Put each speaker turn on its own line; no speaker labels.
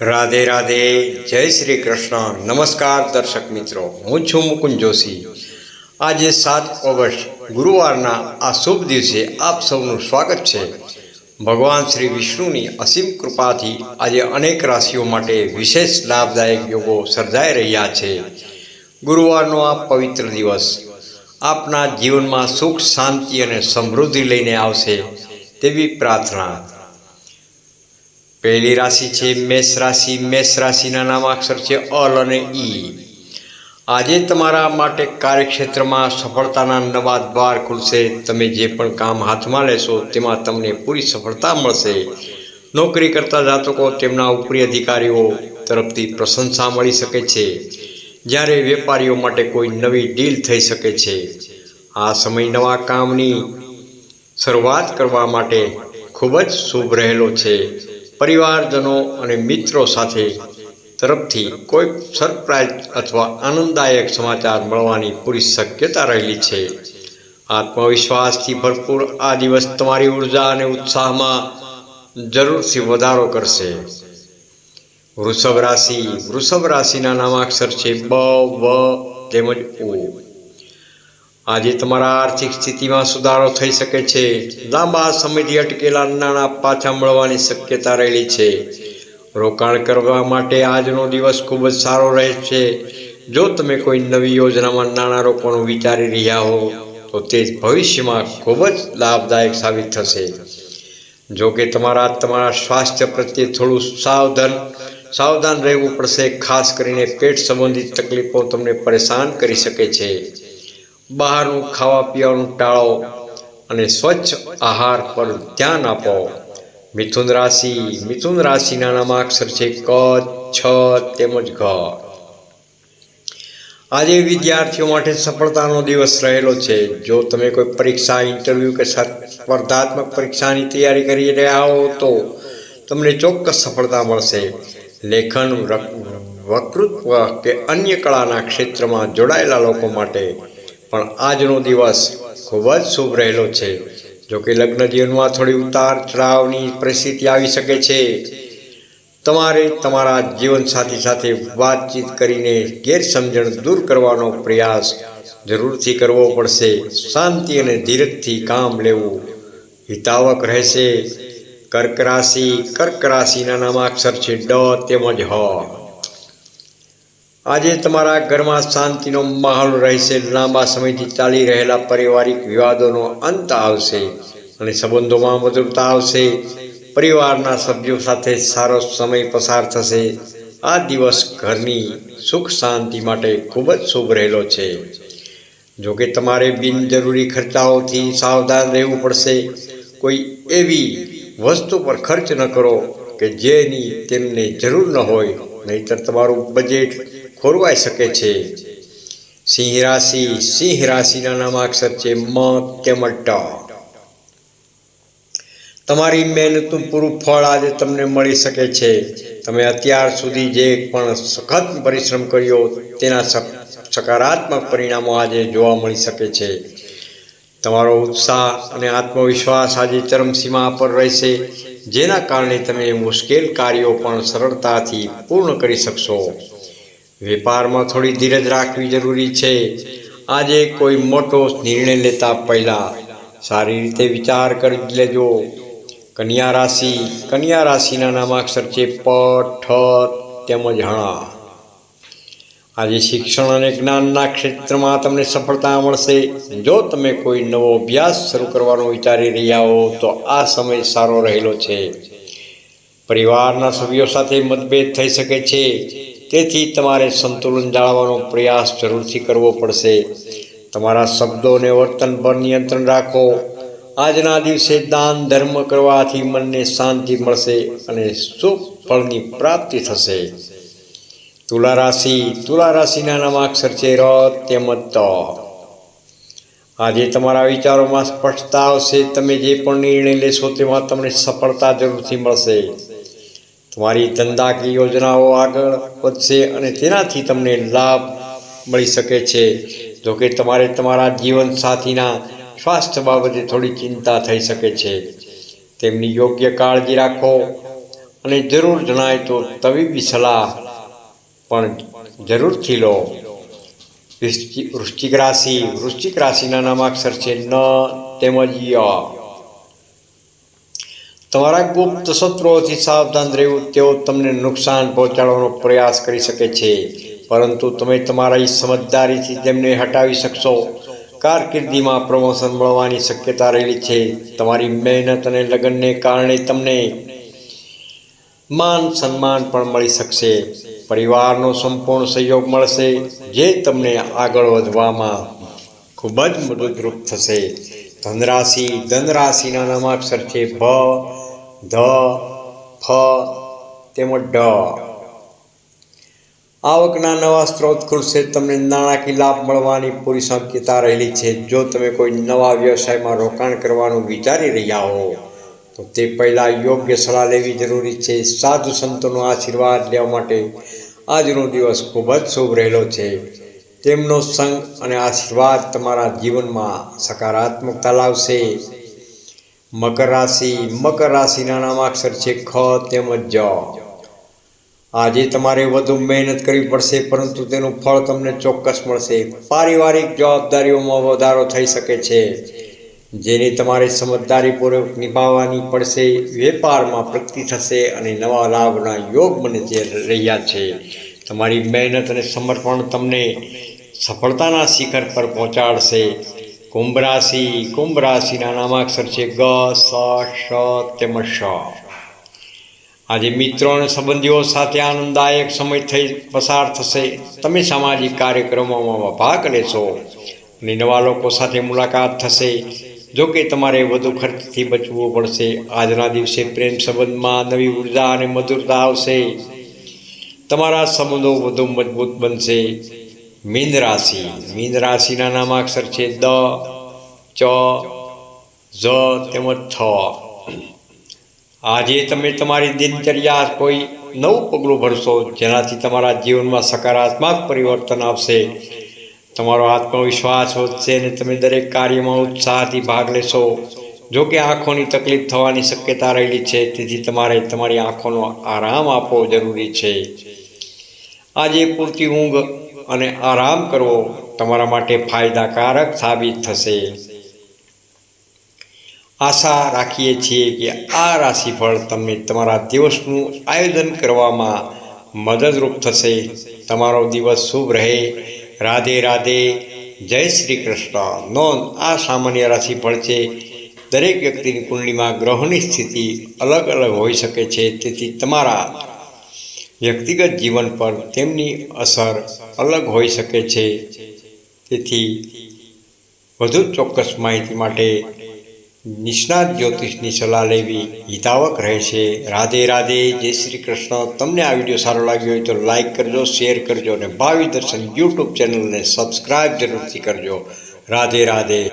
રાધે રાધે, જય શ્રી કૃષ્ણ. નમસ્કાર દર્શક મિત્રો, હું છું મુકુંદ જોશી. આજે સાત ઓગસ્ટ, ગુરુવારના આ શુભ દિવસે આપ સૌનું સ્વાગત છે. ભગવાન શ્રી વિષ્ણુની અસીમ કૃપાથી આજે અનેક રાશિઓ માટે વિશેષ લાભદાયક યોગો સર્જાઈ રહ્યા છે. ગુરુવારનો આ પવિત્ર દિવસ આપના જીવનમાં સુખ, શાંતિ અને સમૃદ્ધિ લઈને આવશે તેવી પ્રાર્થના પહેલી રાશિ છે, મેષ રાશિ, મેષ રાશિના નામાક્ષર છે, અલ અને ઈ. આજે તમારા માટે કાર્યક્ષેત્રમાં સફળતાના નવા દ્વાર ખુલશે. તમે જે પણ કામ હાથમાં લેશો, તેમાં તમને પૂરી સફળતા મળશે. નોકરી કરતા જાતકો તેમના ઉપરી અધિકારીઓ તરફથી પ્રશંસા મળી શકે છે. જ્યારે વેપારીઓ માટે કોઈ નવી ડીલ થઈ શકે છે. આ સમય નવા કામની શરૂઆત કરવા માટે ખૂબ જ શુભ રહેલો છે. પરિવારજનો અને મિત્રો સાથે તરફથી કોઈ સરપ્રાઇઝ અથવા આનંદદાયક સમાચાર મળવાની પૂરી શક્યતા રહેલી છે. આત્મવિશ્વાસથી ભરપૂર આ દિવસ તમારી ઊર્જા અને ઉત્સાહમાં જરૂરથી વધારો કરશે. વૃષભ રાશિ, વૃષભ રાશિના નામાક્ષર છે બ, વ, તેમજ ઉ. આજે તમારા આર્થિક સ્થિતિમાં સુધારો થઈ શકે છે. લાંબા સમયથી અટકેલા નાણાં પાછા મળવાની શક્યતા રહેલી છે. રોકાણ કરવા માટે આજનો દિવસ ખૂબ જ સારો રહે છે જો તમે કોઈ નવી યોજનામાં નાણાં રોકવાનું વિચારી રહ્યા હો, તો તે ભવિષ્યમાં ખૂબ જ લાભદાયક સાબિત થશે. જો કે તમારા તમારા સ્વાસ્થ્ય પ્રત્યે થોડું સાવધાન સાવધાન રહેવું પડશે, ખાસ કરીને પેટ સંબંધિત તકલીફો તમને પરેશાન કરી શકે છે. બહારનું ખાવા પીવાનું ટાળો અને સ્વચ્છ આહાર પર ધ્યાન આપો. મિથુન રાશિ, મિથુન રાશિના નામાક્ષર છે ક, છ, તેમજ ઘ. આજે વિદ્યાર્થીઓ માટે સફળતાનો દિવસ રહેલો છે. જો તમે કોઈ પરીક્ષા, ઇન્ટરવ્યૂ કે સ્પર્ધાત્મક પરીક્ષાની તૈયારી કરી રહ્યા હો તો તમને ચોક્કસ સફળતા મળશે. લેખન વકૃત્વ કે અન્ય કળાના ક્ષેત્રમાં જોડાયેલા લોકો માટે પણ આજનો દિવસ ખૂબ જ શુભ રહેલો છે. જો કે લગ્ન જીવનમાં થોડી ઉતાર ચઢાવની પરિસ્થિતિ આવી શકે છે. તમારે તમારા જીવનસાથી સાથે વાતચીત કરીને ગેરસમજણ દૂર કરવાનો પ્રયાસ જરૂરથી કરવો પડશે. શાંતિ અને ધીરજથી કામ લેવું હિતાવક રહેશે. કર્ક રાશિ, કર્ક રાશિના નામાક્ષર છે ડ તેમજ હ. આજે તમારા ઘરમાં શાંતિનો માહોલ રહેશે. લાંબા સમયથી ચાલી રહેલા પારિવારિક વિવાદોનો અંત આવશે અને સંબંધોમાં મધુરતા આવશે. પરિવારના સભ્યો સાથે સારો સમય પસાર થશે. આ દિવસ ઘરની સુખ શાંતિ માટે ખૂબ જ શુભ રહેલો છે. જો કે તમારે બિનજરૂરી ખર્ચાઓથી સાવધાન રહેવું પડશે. કોઈ એવી વસ્તુ પર ખર્ચ ન કરો કે જેની તેમને જરૂર ન હોય. નહીતર તમારું બજેટ ખોરવાઈ શકે છે. સિંહ રાશિ, સિંહ રાશિના નામાક્ષર છે મ તેમજ ટ તમારી મહેનતનું પૂરું ફળ આજે તમને મળી શકે છે. તમે અત્યાર સુધી જે પણ સખત પરિશ્રમ કર્યો, તેના સકારાત્મક પરિણામો આજે જોવા મળી શકે છે. તમારો ઉત્સાહ અને આત્મવિશ્વાસ આજે ચરમસીમા પર રહેશે, જેના કારણે તમે મુશ્કેલ કાર્યો પણ સરળતાથી પૂર્ણ કરી શકશો. વેપારમાં થોડી ધીરજ રાખવી જરૂરી છે. આજે કોઈ મોટો નિર્ણય લેતા પહેલાં સારી રીતે વિચાર કરી લેજો. કન્યા રાશિ, કન્યા રાશિના નામાક્ષર છે પ ઠ, તેમજ હણા. આજે શિક્ષણ અને જ્ઞાનના ક્ષેત્રમાં તમને સફળતા મળશે. જો તમે કોઈ નવો અભ્યાસ શરૂ કરવાનો વિચારી રહ્યા હો, તો આ સમય સારો રહેલો છે. પરિવારના સભ્યો સાથે મતભેદ થઈ શકે છે. તેથી તમારે સંતુલન જાળવવાનો પ્રયાસ જરૂરથી કરવો પડશે. તમારા શબ્દો અને વર્તન પર નિયંત્રણ રાખો. આજના દિવસે દાન ધર્મ કરવાથી મનને શાંતિ મળશે અને શુભ ફળની પ્રાપ્તિ થશે. તુલા રાશિ, તુલા રાશિના નામાક્ષર છે ર તેમજ ત. આજે તમારા વિચારોમાં સ્પષ્ટતા આવશે. તમે જે પણ નિર્ણય લેશો તેમાં તમને સફળતા જરૂરથી મળશે. તમારી ધંધાકીય યોજનાઓ આગળ વધશે અને તેનાથી તમને લાભ મળી શકે છે. જો કે તમારે તમારા જીવનસાથીના સ્વાસ્થ્ય બાબતે થોડી ચિંતા થઈ શકે છે. તેમની યોગ્ય કાળજી રાખો અને જરૂર જણાય તો તબીબી સલાહ પણ જરૂરથી લો. વૃશ્ચિ- વૃશ્ચિક રાશિ વૃશ્ચિક રાશિના નામાક્ષર છે ન, તેમજ ય. તમારા ગુપ્ત શત્રુઓથી સાવધાન રહેવું તેઓ તમને નુકસાન પહોંચાડવાનો પ્રયાસ કરી શકે છે. પરંતુ તમે તમારી સમજદારીથી તેમને હટાવી શકશો. કારકિર્દીમાં પ્રમોશન મળવાની શક્યતા રહેલી છે. તમારી મહેનત અને લગ્નને કારણે તમને માન સન્માન પણ મળી શકશે. પરિવારનો સંપૂર્ણ સહયોગ મળશે, જે તમને આગળ વધવામાં ખૂબ જ મદદરૂપ થશે. ધનરાશિ ધનરાશિના નામાક્ષર છે ભ ધ, ફ, તેમજ ઢ આવકના નવા સ્ત્રોત ખુલશે, તમને નાણાકીય લાભ મળવાની પૂરી શક્યતા રહેલી છે. જો તમે કોઈ નવા વ્યવસાયમાં રોકાણ કરવાનું વિચારી રહ્યા હો, તો તે પહેલાં યોગ્ય સલાહ લેવી જરૂરી છે. સાધુ સંતોનો આશીર્વાદ લેવા માટે આજનો દિવસ ખૂબ જ શુભ રહેલો છે. તેમનો સંગ અને આશીર્વાદ તમારા જીવનમાં સકારાત્મકતા લાવશે. મકર રાશિ, મકર રાશિના નામાક્ષર છે ખ તેમજ જ. આજે તમારે વધુ મહેનત કરવી પડશે, પરંતુ તેનું ફળ તમને ચોક્કસ મળશે. પારિવારિક જવાબદારીઓમાં વધારો થઈ શકે છે. જેની તમારે સમજદારીપૂર્વક નિભાવવાની પડશે, વેપારમાં પ્રગતિ થશે અને નવા લાભના યોગ બને તે રહ્યા છે. તમારી મહેનત અને સમર્પણ તમને સફળતાના શિખર પર પહોંચાડશે. કુંભ રાશિ કુંભ રાશિના નામાક્ષર છે ગ, સ શ તેમજ શ આજે મિત્રો અને સંબંધીઓ સાથે આનંદદાયક સમય થઈ, પસાર થશે. તમે સામાજિક કાર્યક્રમોમાં ભાગ લેશો અને નવા લોકો સાથે મુલાકાત થશે. જો કે તમારે વધુ ખર્ચથી બચવું પડશે. આજના દિવસે પ્રેમ સંબંધમાં નવી ઊર્જા અને મધુરતા આવશે. તમારા સંબંધો વધુ મજબૂત બનશે. મીન રાશિ. મીન રાશિના નામાક્ષર છે દ, ચ, ઝ, તેમજ થ. આજે તમે તમારી દિનચર્યા કોઈ નવું પગલું ભરશો, જેનાથી તમારા જીવનમાં સકારાત્મક પરિવર્તન આવશે. તમારો આત્મવિશ્વાસ વધશે અને તમે દરેક કાર્યમાં ઉત્સાહથી ભાગ લેશો. જો કે આંખોની તકલીફ થવાની શક્યતા રહેલી છે, તેથી તમારે તમારી આંખોનો આરામ આપવો જરૂરી છે. આજે પૂરતી ઊંઘ અને આરામ કરવો તમારા માટે ફાયદાકારક સાબિત થશે. આશા રાખીએ છીએ કે આ રાશિફળ તમને તમારા દિવસનું આયોજન કરવામાં મદદરૂપ થશે. તમારો દિવસ શુભ રહે. રાધે રાધે. જય શ્રી કૃષ્ણ. નોંધ, આ સામાન્ય રાશિફળ છે. દરેક વ્યક્તિની કુંડલીમાં ગ્રહોની સ્થિતિ અલગ અલગ હોઈ શકે છે. તેથી તમારા વ્યક્તિગત જીવન પર તેમની અસર અલગ હોઈ શકે છે. તેથી વધુ ચોક્કસ માહિતી માટે નિષ્ણાત જ્યોતિષની સલાહ લેવી હિતાવક રહેશે રાધે રાધે, જય શ્રી કૃષ્ણ. તમને આ વીડિયો સારો લાગ્યો હોય તો લાઇક કરજો, શેર કરજો અને ભાવિ દર્શન યુટ્યુબ ચેનલને સબસ્ક્રાઈબ જરૂરથી કરજો. રાધે રાધે.